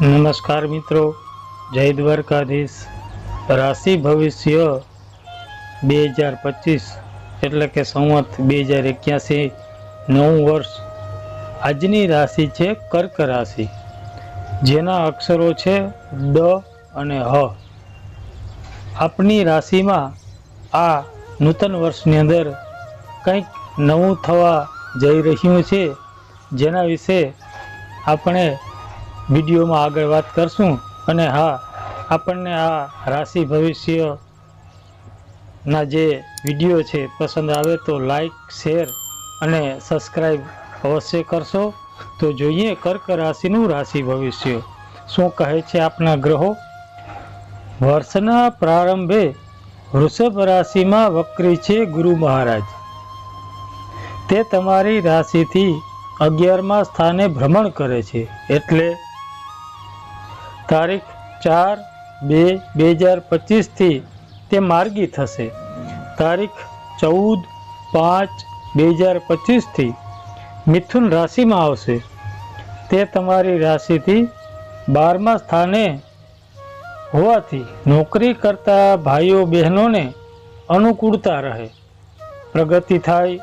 નમસ્કાર મિત્રો. જય દ્વારકાધીશ. રાશિ ભવિષ્ય બે હજાર પચીસ એટલે કે સંવત બે હજાર એક્યાસી નવું વર્ષ. આજની રાશિ છે કર્ક રાશિ. જેના અક્ષરો છે ડ અને હ. આપની રાશિમાં આ નૂતન વર્ષની અંદર કંઈક નવું થવા જઈ રહ્યું છે. જેના વિશે આપણે વિડીયોમાં આગળ વાત કરશું અને હા, આપણને આ રાશિ ભવિષ્યના જે વીડિયો છે પસંદ આવે તો લાઈક, શેર અને સબસ્ક્રાઈબ અવશ્ય કરશો. તો જોઈએ કર્ક રાશિનું રાશિ ભવિષ્ય. શું કહે છે આપના ગ્રહો? વર્ષના પ્રારંભે વૃષભ રાશિમાં વક્રી છે ગુરુ મહારાજ. તે તમારી રાશિથી અગિયારમા સ્થાને ભ્રમણ કરે છે. એટલે તારીખ ચાર બે બે હજાર પચીસથી તે માર્ગી થશે. તારીખ ચૌદ પાંચ બે હજાર પચીસથી મિથુન રાશિમાં આવશે. તે તમારી રાશિથી બારમા સ્થાને હોવાથી નોકરી કરતા ભાઈઓ બહેનોને અનુકૂળતા રહે. પ્રગતિ થાય.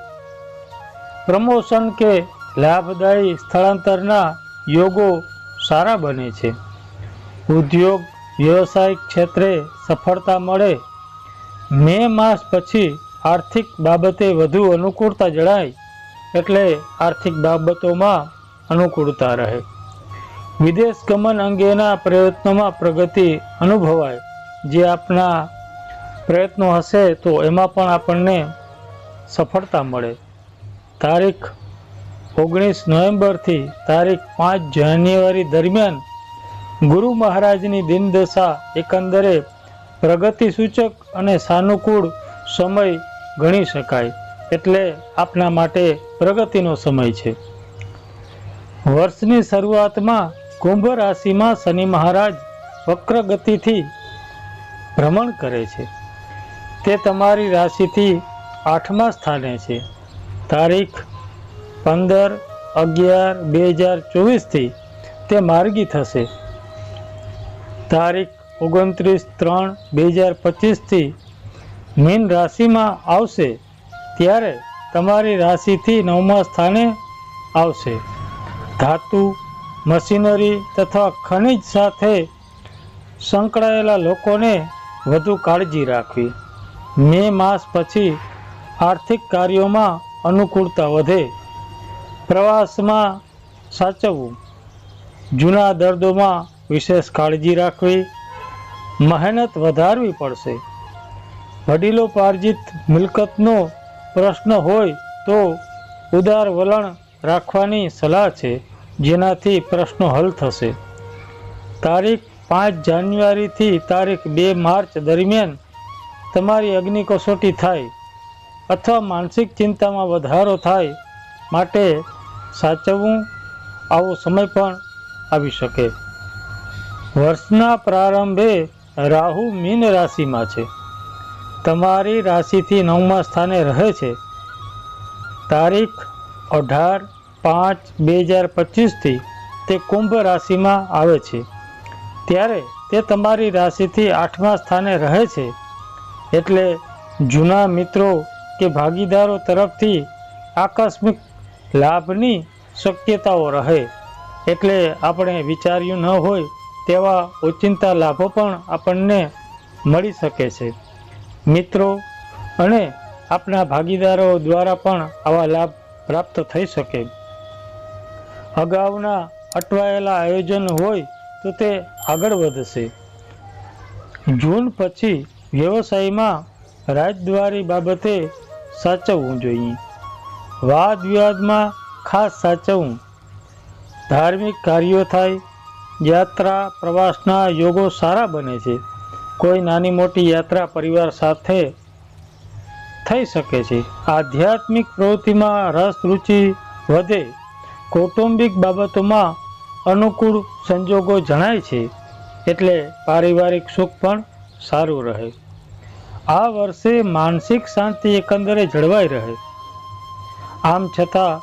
પ્રમોશન કે લાભદાયી સ્થળાંતરના યોગો સારા બને છે. ઉદ્યોગ, વ્યવસાયિક ક્ષેત્રે સફળતા મળે. મે માસ પછી આર્થિક બાબતે વધુ અનુકૂળતા જણાય એટલે આર્થિક બાબતોમાં અનુકૂળતા રહે. વિદેશ ગમન અંગેના પ્રયત્નોમાં પ્રગતિ અનુભવાય. જે આપના પ્રયત્નો હશે તો એમાં પણ આપણને સફળતા મળે. તારીખ ઓગણીસ નવેમ્બરથી તારીખ પાંચ જાન્યુઆરી દરમિયાન ગુરુ મહારાજની દિનદશા એકંદરે પ્રગતિ સૂચક અને સાનુકૂળ સમય ગણી શકાય એટલે આપના માટે પ્રગતિનો સમય છે. વર્ષની શરૂઆતમાં કુંભ રાશિમાં શનિ મહારાજ વક્ર ગતિથી ભ્રમણ કરે છે. તે તમારી રાશિથી આઠમા સ્થાને છે. તારીખ પંદર અગિયાર બે હજાર ચોવીસથી તે માર્ગી થશે. તારીખ ઓગણત્રીસ ત્રણ બે હજાર પચીસથી મીન રાશિમાં આવશે ત્યારે તમારી રાશિથી નવમા સ્થાને આવશે. ધાતુ, મશીનરી તથા ખનિજ સાથે સંકળાયેલા લોકોને વધુ કાળજી રાખવી. મે માસ પછી આર્થિક કાર્યોમાં અનુકૂળતા વધે. પ્રવાસમાં સાચવવું. જૂના દર્દોમાં વિશેષ કાળજી રાખવી, મહેનત વધારવી પડશે. વડીલો પાર્જિત મિલકતનો પ્રશ્ન હોય તો ઉદાર વલણ રાખવાની સલાહ છે, જેનાથી પ્રશ્નો હલ થશે. તારીખ પાંચ જાન્યુઆરીથી તારીખ બે માર્ચ દરમિયાન તમારી અગ્નિ કસોટી થાય અથવા માનસિક ચિંતામાં વધારો થાય માટે સાચવવું આવો સમય પણ આવી શકે. વર્ષના પ્રારંભે રાહુ મીન રાશિમાં છે. તમારી રાશિથી નવમા સ્થાને રહે છે. તારીખ અઢાર પાંચ બે હજાર પચીસથી તે કુંભ રાશિમાં આવે છે. ત્યારે તે તમારી રાશિથી આઠમા સ્થાને રહે છે. એટલે જૂના મિત્રો કે ભાગીદારો તરફથી આકસ્મિક લાભની શક્યતાઓ રહે. એટલે આપણે વિચાર્યું ન હોય તેવા ઓચિંતા લાભો પણ આપણને મળી શકે છે. મિત્રો, અને આપણા ભાગીદારો દ્વારા પણ આવા લાભ પ્રાપ્ત થઈ શકે. અગાઉના અટવાયેલા આયોજન હોય તો તે આગળ વધશે. જૂન પછી વ્યવસાયમાં રાજદ્વારી બાબતે સાચવવું જોઈએ. વાદ વિવાદમાં ખાસ સાચવવું. ધાર્મિક કાર્યો થાય યાત્રા પ્રવાસના યોગો સારા બને છે. કોઈ નાની મોટી યાત્રા પરિવાર સાથે થઈ શકે છે. આધ્યાત્મિક પ્રવૃત્તિમાં રસ, રુચિ વધે. કૌટુંબિક બાબતોમાં અનુકૂળ સંજોગો જણાય છે. એટલે પારિવારિક સુખ પણ સારું રહે. આ વર્ષે માનસિક શાંતિ એકંદરે જળવાઈ રહે. આમ છતાં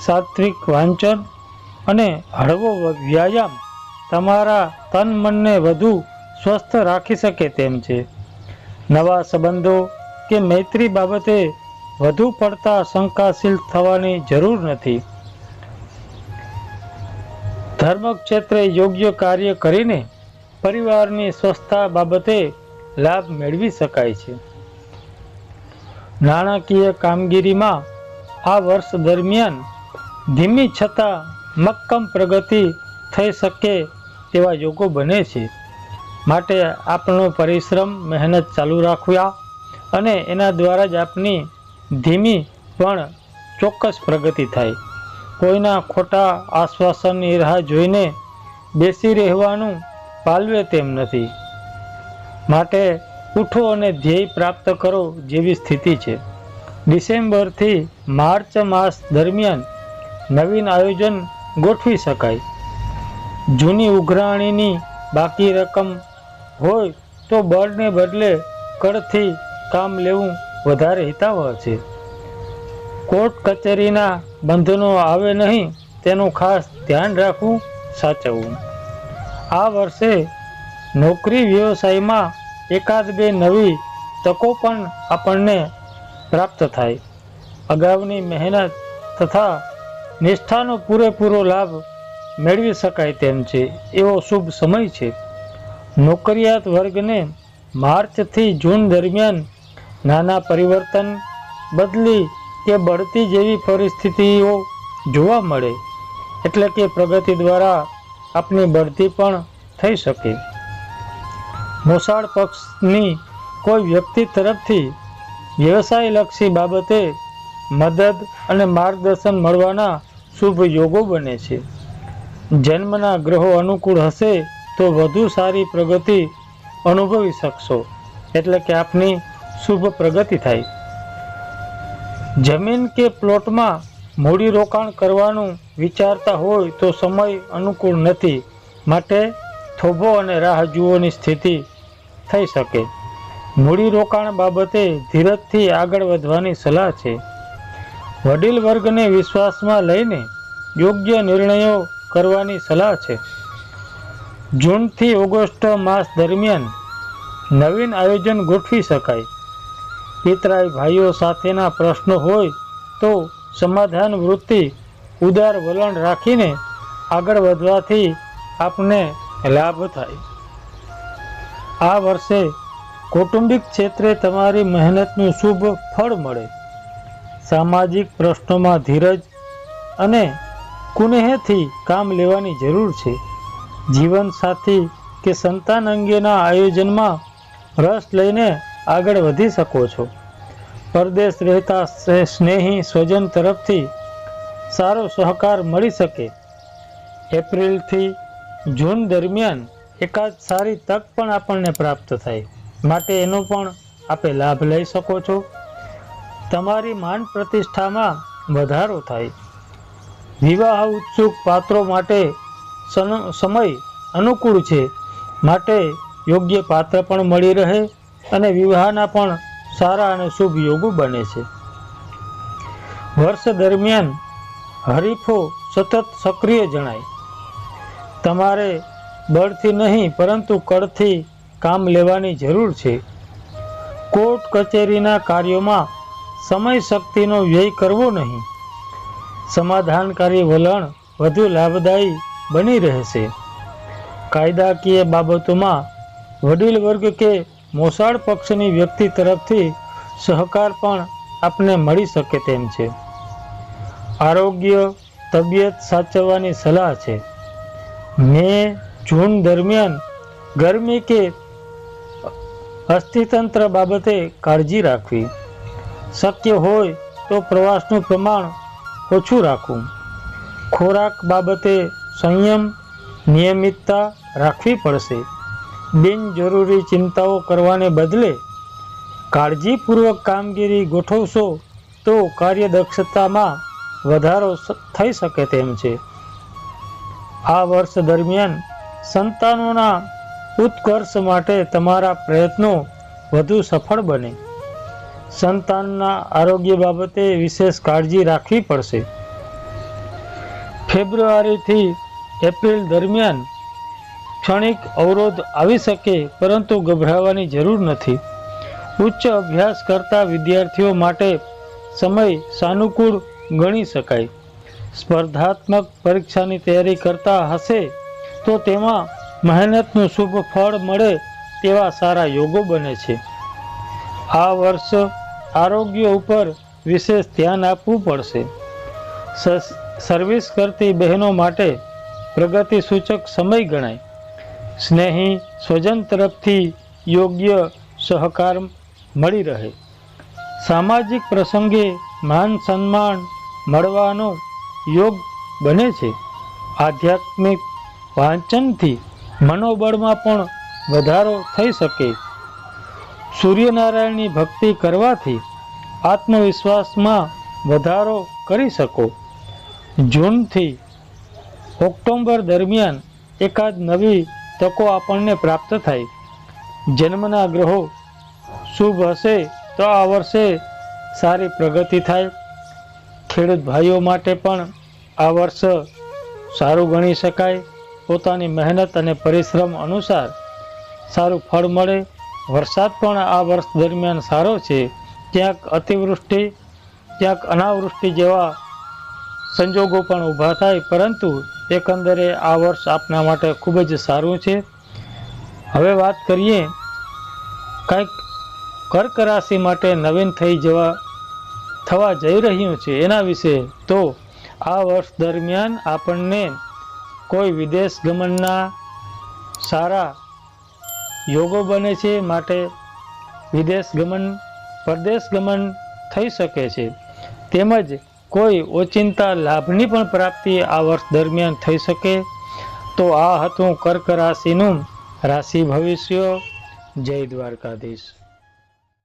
સાત્વિક વાંચન અને હળવો વ્યાયામ તમારા તન મનને વધુ સ્વસ્થ રાખી શકે તેમ છે. નવા સંબંધો કે મૈત્રી બાબતે વધુ પડતા શંકાશીલ થવાની જરૂર નથી. ધર્મ ક્ષેત્રે યોગ્ય કાર્ય કરીને પરિવારની સ્વસ્થતા બાબતે લાભ મેળવી શકાય છે. નાણાકીય કામગીરીમાં આ વર્ષ દરમિયાન ધીમી છતાં મક્કમ પ્રગતિ થઈ શકે તેવા યોગો બને છે. માટે આપણો પરિશ્રમ, મહેનત ચાલુ રાખવા અને એના દ્વારા જ આપની ધીમી પણ ચોક્કસ પ્રગતિ થાય. કોઈના ખોટા આશ્વાસનની રાહ જોઈને બેસી રહેવાનું પાલવે તેમ નથી. માટે ઉઠો અને ધ્યેય પ્રાપ્ત કરો જેવી સ્થિતિ છે. ડિસેમ્બરથી માર્ચ માસ દરમિયાન નવીન આયોજન ગોઠવી શકાય. જૂની ઉઘરાણીની બાકી રકમ હોય તો બળને બદલે કળથી કામ લેવું વધારે હિતાવહ છે. કોર્ટ કચેરીના બંધનો આવે નહીં તેનું ખાસ ધ્યાન રાખવું સાચવવું. આ વર્ષે નોકરી વ્યવસાયમાં એકાદ બે નવી તકો પણ આપણને પ્રાપ્ત થાય. અગાઉની મહેનત તથા નિષ્ઠાનો પૂરેપૂરો લાભ મેળવી શકાય તેમ છે, એવો શુભ સમય છે. નોકરિયાત વર્ગને માર્ચથી જૂન દરમિયાન નાના પરિવર્તન બદલી કે બઢતી જેવી પરિસ્થિતિઓ જોવા મળે, એટલે કે પ્રગતિ દ્વારા આપની બઢતી પણ થઈ શકે. મોસાળ પક્ષની કોઈ વ્યક્તિ તરફથી વ્યવસાયલક્ષી બાબતે મદદ અને માર્ગદર્શન મળવાના શુભ યોગો બને છે. જન્મના ગ્રહો અનુકૂળ હશે તો વધુ સારી પ્રગતિ અનુભવી શકશો. એટલે કે આપની શુભ પ્રગતિ થાય. જમીન કે પ્લોટમાં મૂડી રોકાણ કરવાનું વિચારતા હોય તો સમય અનુકૂળ નથી. માટે થોભો અને રાહ જુઓની સ્થિતિ થઈ શકે. મૂડી રોકાણ બાબતે ધીરજથી આગળ વધવાની સલાહ છે. વડીલ વર્ગને વિશ્વાસમાં લઈને યોગ્ય નિર્ણયો કરવાની સલાહ છે. જૂનથી ઓગસ્ટ માસ દરમિયાન નવીન આયોજન ગોઠવી શકાય. પિતરાય ભાઈઓ સાથેના પ્રશ્નો હોય તો સમાધાન વૃત્તિ ઉદાર વલણ રાખીને આગળ વધવાથી આપને લાભ થાય. આ વર્ષે કૌટુંબિક ક્ષેત્રે તમારી મહેનતનું શુભ ફળ મળે. સામાજિક પ્રશ્નોમાં ધીરજ અને કુનેહથી કામ લેવાની જરૂર છે. જીવનસાથી કે સંતાન અંગેના આયોજનમાં રસ લઈને આગળ વધી શકો છો. પરદેશ રહેતા સ્નેહી સ્વજન તરફથી સારો સહકાર મળી શકે. એપ્રિલથી જૂન દરમિયાન એકાદ સારી તક પણ આપણને પ્રાપ્ત થાય. માટે એનો પણ આપે લાભ લઈ શકો છો. તમારી માન પ્રતિષ્ઠામાં વધારો થાય. વિવાહ ઉત્સુક પાત્રો માટે સમય અનુકૂળ છે. માટે યોગ્ય પાત્ર પણ મળી રહે અને વિવાહના પણ સારા અને શુભ યોગો બને છે. વર્ષ દરમિયાન હરીફો સતત સક્રિય જણાય. તમારે બળથી નહીં, પરંતુ કળથી કામ લેવાની જરૂર છે. કોર્ટ કચેરીના કાર્યોમાં સમય શક્તિનો વ્યય કરવો નહીં. સમાધાનકારી વલણ વધુ લાભદાયી બની રહેશે. કાયદાકીય બાબતોમાં વડીલ વર્ગ કે મોસાળ પક્ષની વ્યક્તિ તરફથી સહકાર પણ આપને મળી શકે તેમ છે. આરોગ્ય, તબિયત સાચવવાની સલાહ છે. મે, જૂન દરમિયાન ગરમી કે અસ્થિતંત્ર બાબતે કાળજી રાખવી. શક્ય હોય તો પ્રવાસનું પ્રમાણ ઓછું રાખવું. ખોરાક બાબતે સંયમ, નિયમિતતા રાખવી પડશે. બિનજરૂરી ચિંતાઓ કરવાને બદલે કાળજીપૂર્વક કામગીરી ગોઠવશો તો કાર્યદક્ષતામાં વધારો થઈ શકે તેમ છે. આ વર્ષ દરમિયાન સંતાનોના ઉત્કર્ષ માટે તમારા પ્રયત્નો વધુ સફળ બને. સંતાનના આરોગ્ય બાબતે વિશેષ કાળજી રાખવી પડશે. ફેબ્રુઆરીથી એપ્રિલ દરમિયાન ક્ષણિક અવરોધ આવી શકે, પરંતુ ગભરાવાની જરૂર નથી. ઉચ્ચ અભ્યાસ કરતા વિદ્યાર્થીઓ માટે સમય સાનુકૂળ ગણી શકાય. સ્પર્ધાત્મક પરીક્ષાની તૈયારી કરતા હશે તો તેમાં મહેનતનું શુભ ફળ મળે તેવા સારા યોગો બને છે. આ વર્ષ આરોગ્ય ઉપર વિશેષ ધ્યાન આપવું પડશે. સર્વિસ કરતી બહેનો માટે પ્રગતિ સૂચક સમય ગણાય. સ્નેહી સ્વજન તરફથી યોગ્ય સહકાર મળી રહે. સામાજિક પ્રસંગે માન સન્માન મળવાનો યોગ બને છે. આધ્યાત્મિક વાંચનથી મનોબળમાં પણ વધારો થઈ શકે. સૂર્યનારાયણની ભક્તિ કરવાથી આત્મવિશ્વાસમાં વધારો કરી શકો. જૂનથી ઓક્ટોબર દરમિયાન એકાદ નવી તકો આપણને પ્રાપ્ત થાય. જન્મના ગ્રહો શુભ હશે તો આ વર્ષે સારી પ્રગતિ થાય. ખેડૂત ભાઈઓ માટે પણ આ વર્ષ સારું ગણી શકાય. પોતાની મહેનત અને પરિશ્રમ અનુસાર સારું ફળ મળે. વરસાદ પણ આ વર્ષ દરમિયાન સારો છે. ક્યાંક અતિવૃષ્ટિ, ક્યાંક અનાવૃષ્ટિ જેવા સંજોગો પણ ઊભા થાય, પરંતુ એકંદરે આ વર્ષ આપના માટે ખૂબ જ સારું છે. હવે વાત કરીએ, કંઈક કર્ક રાશિ માટે નવીન થઈ જવા, થવા જઈ રહ્યું છે. એના વિશે તો આ વર્ષ દરમિયાન આપણને કોઈ વિદેશ ગમનના સારા યોગો બને છે માટે વિદેશ ગમન, પરદેશ ગમન થઈ શકે છે. તેમજ કોઈ ઓચિંતા લાભની પણ પ્રાપ્તિ આ વર્ષ દરમિયાન થઈ શકે. તો આ હતું કર્ક રાશિનું રાશિ ભવિષ્ય. જય દ્વારકાધીશ.